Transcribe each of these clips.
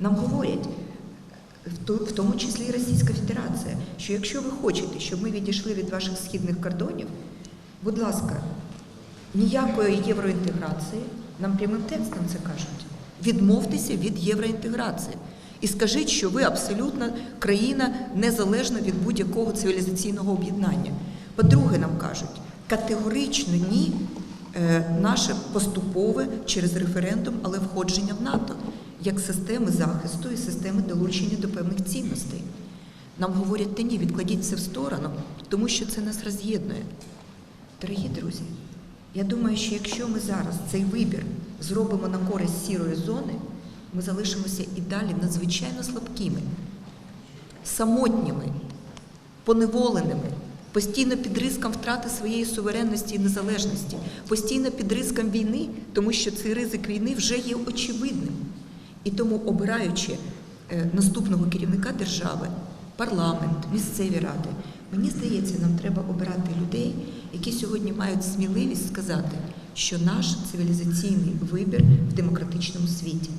Нам говорять, в тому числі і Російська Федерація, що якщо ви хочете, щоб ми відійшли від ваших східних кордонів, будь ласка, ніякої євроінтеграції, нам прямим текстом це кажуть. Відмовтеся від євроінтеграції. І скажіть, що ви абсолютно країна незалежна від будь-якого цивілізаційного об'єднання. По-друге, нам кажуть, категорично ні е, наше поступове через референдум, але входження в НАТО як системи захисту і системи долучення до певних цінностей. Нам говорять, та ні, відкладіть це в сторону, тому що це нас роз'єднує. Дорогі друзі, я думаю, що якщо ми зараз цей вибір зробимо на користь сірої зони, ми залишимося і далі надзвичайно слабкими, самотніми, поневоленими, постійно під риском втрати своєї суверенності і незалежності, постійно під риском війни, тому що цей ризик війни вже є очевидним. І тому, обираючи е, наступного керівника держави, парламент, місцеві ради, мені здається, нам треба обирати людей, які сьогодні мають сміливість сказати, що наш цивілізаційний вибір в демократичному світі.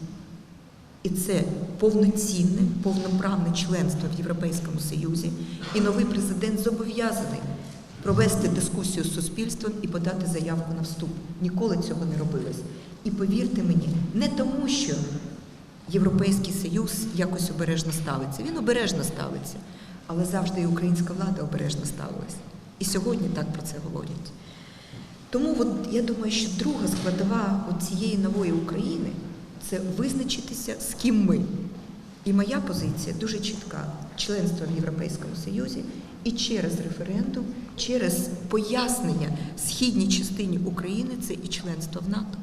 І це повноцінне, повноправне членство в Європейському Союзі. І новий президент зобов'язаний провести дискусію з суспільством і подати заявку на вступ. Ніколи цього не робилось. І повірте мені, не тому, що Європейський Союз якось обережно ставиться. Він обережно ставиться, але завжди і українська влада обережно ставилась. І сьогодні так про це говорять. Тому от, я думаю, що друга складова цієї нової України це визначитися, з ким ми. І моя позиція дуже чітка: членство в Європейському Союзі і через референдум, через пояснення східній частині України це і членство в НАТО.